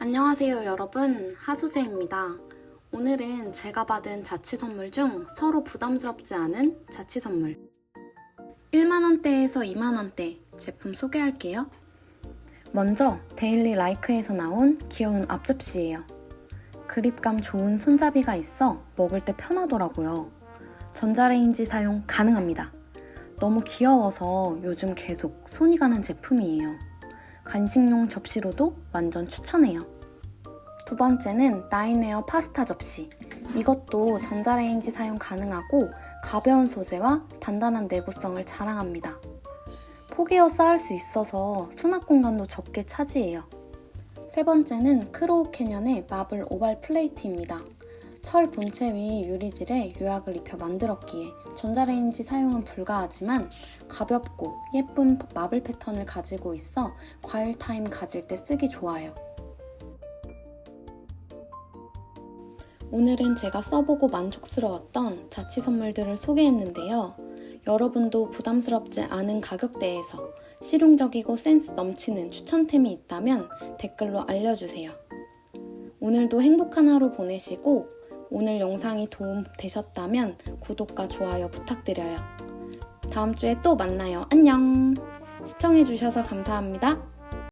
안녕하세요 여러분 하수재입니다. 오늘은 제가 받은 자취 선물 중 서로 부담스럽지 않은 자취 선물 1만원대에서 2만원대 제품 소개할게요. 먼저 데일리 라이크에서 나온 귀여운 앞접시예요. 그립감 좋은 손잡이가 있어 먹을 때 편하더라고요. 전자레인지 사용 가능합니다. 너무 귀여워서 요즘 계속 손이 가는 제품이에요. 간식용 접시로도 완전 추천해요. 두 번째는 나인웨어 파스타 접시. 이것도 전자레인지 사용 가능하고 가벼운 소재와 단단한 내구성을 자랑합니다. 포개어 쌓을 수 있어서 수납 공간도 적게 차지해요. 세 번째는 크로우 캐년의 마블 오발 플레이트입니다. 철 본체 위 유리질에 유약을 입혀 만들었기에 전자레인지 사용은 불가하지만 가볍고 예쁜 마블 패턴을 가지고 있어 과일 타임 가질 때 쓰기 좋아요. 오늘은 제가 써보고 만족스러웠던 자취 선물들을 소개했는데요. 여러분도 부담스럽지 않은 가격대에서 실용적이고 센스 넘치는 추천템이 있다면 댓글로 알려주세요. 오늘도 행복한 하루 보내시고 오늘 영상이 도움 되셨다면 구독과 좋아요 부탁드려요. 다음 주에 또 만나요. 안녕! 시청해주셔서 감사합니다.